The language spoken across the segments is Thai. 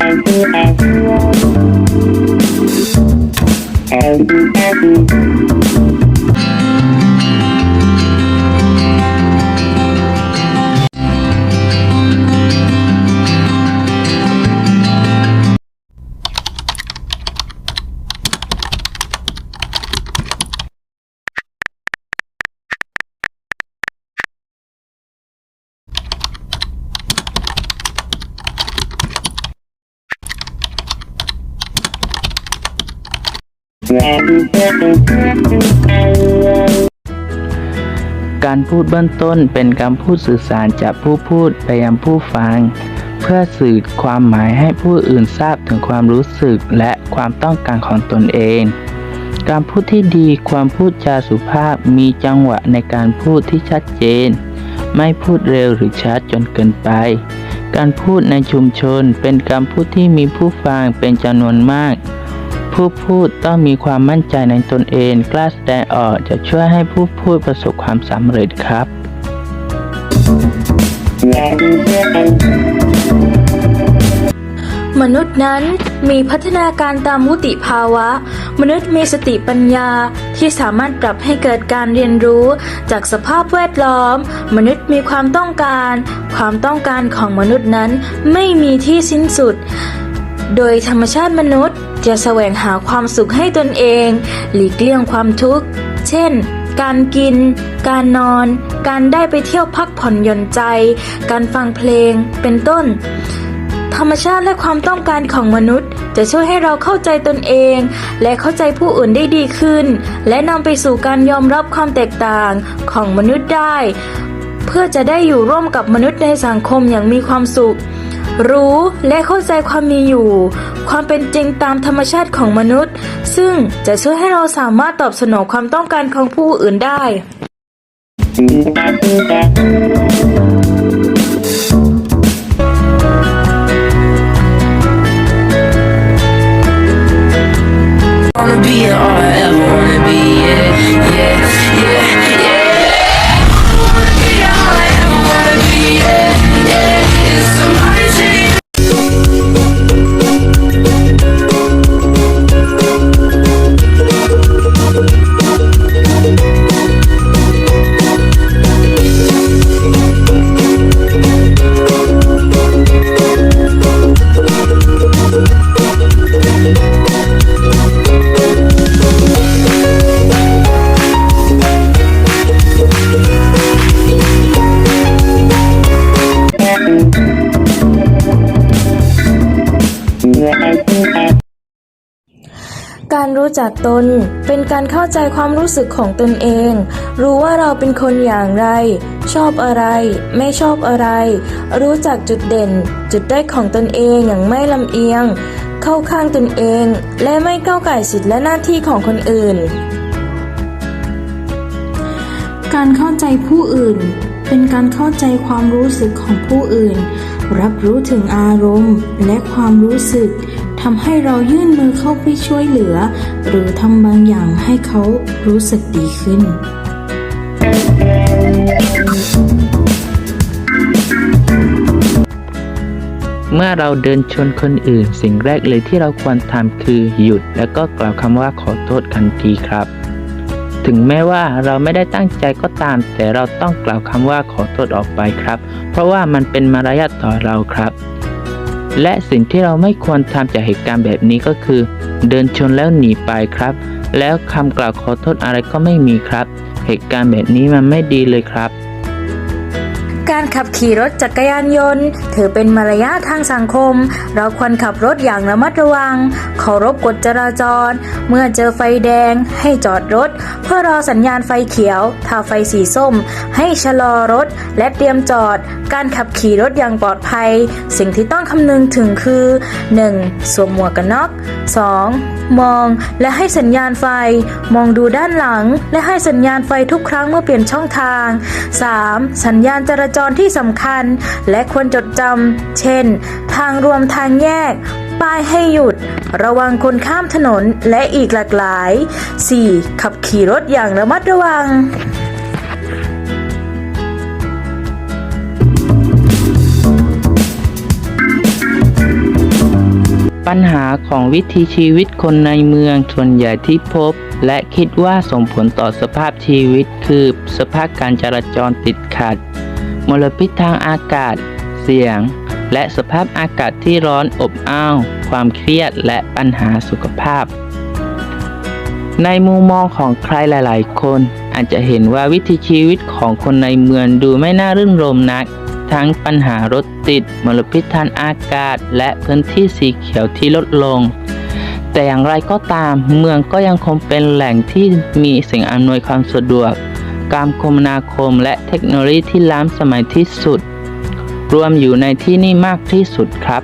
Thank you. การพูดเบื้องต้นเป็นการพูดสื่อสารจากผู้พูดไปยังผู้ฟัง เพื่อสื่อความหมายให้ผู้อื่นทราบถึงความรู้สึกและความต้องการของตนเอง การพูดที่ดีความพูดจาสุภาพมีจังหวะในการพูดที่ชัดเจน ไม่พูดเร็วหรือช้าจนเกินไป การพูดในชุมชนเป็นการพูดที่มีผู้ฟังเป็นจำนวนมาก ผู้พูดต้องมีความมั่นใจในตนเอง กล้าแสดงออกจะช่วยให้ผู้พูดประสบความสำเร็จครับ มนุษย์นั้นมีพัฒนาการตามวุติภาวะ มนุษย์มีสติปัญญาที่สามารถปรับให้เกิดการเรียนรู้ จากสภาพแวดล้อม มนุษย์มีความต้องการ ความต้องการของมนุษย์นั้นไม่มีที่สิ้นสุด โดยธรรมชาติมนุษย์ จะแสวงหาความสุขให้ตนเอง หลีกเลี่ยงความทุกข์ เช่น การกิน การนอน การได้ไปเที่ยวพักผ่อนหย่อนใจ การฟังเพลง เป็นต้น ธรรมชาติและความต้องการของมนุษย์ จะช่วยให้เราเข้าใจตนเอง และเข้าใจผู้อื่นได้ดีขึ้น และนำไปสู่การยอมรับความแตกต่างของมนุษย์ได้ เพื่อจะได้อยู่ร่วมกับมนุษย์ในสังคมอย่างมีความสุข รู้และเข้าใจความมีอยู่ ความเป็นจริงตามธรรมชาติของมนุษย์ ซึ่งจะช่วยให้เราสามารถตอบสนองความต้องการของผู้อื่นได้ รู้จักตน เป็นการเข้าใจความรู้สึกของตนเอง รู้ว่าเราเป็นคนอย่างไร ชอบอะไร ไม่ชอบอะไร รู้จักจุดเด่น จุดด้อยของตนเองอย่างไม่ลำเอียง เข้าข้างตนเอง และไม่ก้าวไก่สิทธิและหน้าที่ของคนอื่น การเข้าใจผู้อื่น เป็นการเข้าใจความรู้สึกของผู้อื่น รับรู้ถึงอารมณ์และความรู้สึก ทำให้เรายื่นมือเข้าไปช่วยเหลือ หรือทำบางอย่างให้เขารู้สึกดีขึ้น เมื่อเราเดินชนคนอื่น สิ่งแรกเลยที่เราควรทำคือหยุด แล้วก็กล่าวคำว่าขอโทษทันทีครับ ถึงแม้ว่าเราไม่ได้ตั้งใจก็ตาม แต่เราต้องกล่าวคำว่าขอโทษออกไปครับ เพราะว่ามันเป็นมารยาทต่อเราครับ และสิ่งที่เราไม่ควรทำจากเหตุการณ์แบบนี้ก็คือ เดินชนแล้วหนีไปครับ แล้วคำกล่าวขอโทษอะไรก็ไม่มีครับ เหตุการณ์แบบนี้มันไม่ดีเลยครับ การขับขี่รถจักรยานยนต์ ถือเป็นมารยาททางสังคม เราควรขับรถอย่างระมัดระวัง เคารพกฎจราจร เมื่อเจอไฟแดง ให้จอดรถ เพื่อรอสัญญาณไฟเขียว ถ้าไฟสีส้ม ให้ชะลอรถ และเตรียมจอด การขับขี่รถอย่างปลอดภัย สิ่งที่ต้องคำนึงถึงคือ 1. สวมหมวกกันน็อก 2. มองและให้สัญญาณไฟ มองดูด้านหลัง และให้สัญญาณไฟทุกครั้งเมื่อเปลี่ยนช่องทาง 3. สัญญาณจราจรที่สำคัญ และควรจดจำ เช่น ทางรวมทางแยก ป้ายให้หยุด ระวังคนข้ามถนนและอีกหลากหลาย 4. ขับขี่รถอย่างระมัดระวังปัญหาของวิถีชีวิตคนในเมืองส่วนใหญ่ที่พบ และคิดว่าส่งผลต่อสภาพชีวิตคือ สภาพการจราจรติดขัด มลพิษทางอากาศ เสียง และสภาพอากาศที่ร้อนอบอ้าว ความเครียดและปัญหาสุขภาพ ในมุมมองของใครหลาย ๆ คนอาจจะเห็นว่าวิถีชีวิตของคนในเมืองดูไม่น่ารื่นรมนัก ทั้งปัญหารถติด มลพิษทางอากาศ และพื้นที่สีเขียวที่ลดลงแต่อย่างไรก็ตามเมืองก็ยังคงเป็นแหล่งที่มีสิ่งอำนวยความสะดวก การคมนาคมและเทคโนโลยีที่ล้ำสมัยที่สุด รวมอยู่ในที่นี่มากที่สุดครับ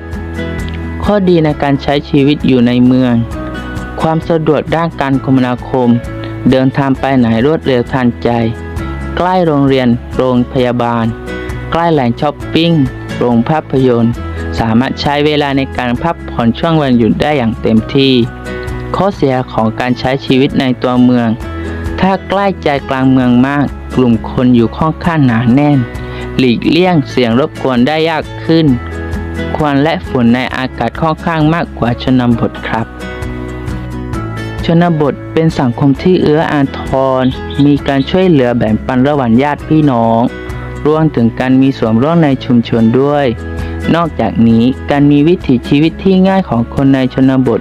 ข้อดีในการใช้ชีวิตอยู่ในเมือง ความสะดวกด้านการคมนาคม เดินทางไปไหนรวดเร็วทันใจ ใกล้โรงเรียน โรงพยาบาล ใกล้แหล่งช้อปปิ้ง โรงภาพยนตร์ สามารถใช้เวลาในการพักผ่อนช่วงวันหยุดได้อย่างเต็มที่ ข้อเสียของการใช้ชีวิตในตัวเมือง ถ้าใกล้ใจกลางเมืองมาก กลุ่มคนอยู่ค่อนข้างหนาแน่น หลีกเลี่ยงเสียงรบกวนได้ยากขึ้น ควันและฝุ่นในอากาศค่อนข้างมากกว่าชนบทครับ ชนบทเป็นสังคมที่เอื้ออาทร มีการช่วยเหลือแบ่งปันระหว่างญาติพี่น้องรวมถึงการมีส่วนร่วมในชุมชนด้วย นอกจากนี้การมีวิถีชีวิตที่ง่ายของคนในชนบท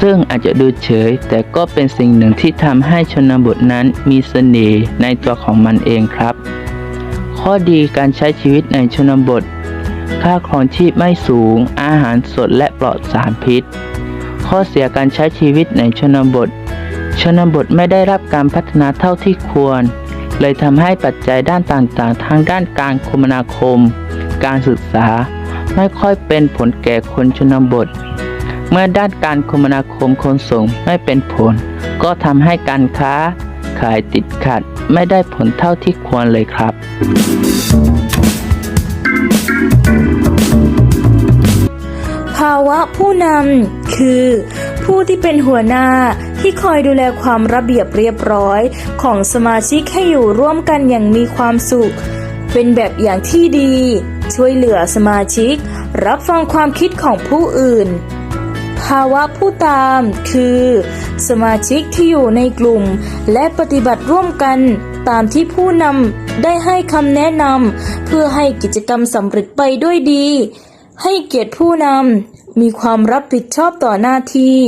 ซึ่งอาจจะดูเฉย แต่ก็เป็นสิ่งหนึ่งที่ทำให้ชนบทนั้นมีเสน่ห์ในตัวของมันเองครับ ข้อดีการใช้ชีวิตในชนบท ค่าครองชีพไม่สูง อาหารสดและปลอดสารพิษ ข้อเสียการใช้ชีวิตในชนบท ชนบทไม่ได้รับการพัฒนาเท่าที่ควร เลยทำให้ปัจจัยด้านต่างๆ ทางด้านการคมนาคม การศึกษา ไม่ค่อยเป็นผลแก่คนชนบท เมื่อด้านการคมนาคมขนส่งไม่เป็นผล ก็ทำให้การค้าขายติดขัดไม่ได้ผลเท่าที่ควรเลยครับ ภาวะผู้นำคือ ผู้ที่เป็นหัวหน้าที่คอยดูแลความระเบียบเรียบร้อยของสมาชิกให้อยู่ร่วมกันอย่างมีความสุข เป็นแบบอย่างที่ดี ช่วยเหลือสมาชิก รับฟังความคิดของผู้อื่น ภาวะผู้ตามคือ สมาชิกที่อยู่ในกลุ่ม และปฏิบัติร่วมกันตามที่ผู้นำได้ให้คำแนะนำเพื่อให้กิจกรรมสำเร็จไปด้วยดี ให้เกียรติผู้นำมีความรับผิดชอบต่อหน้าที่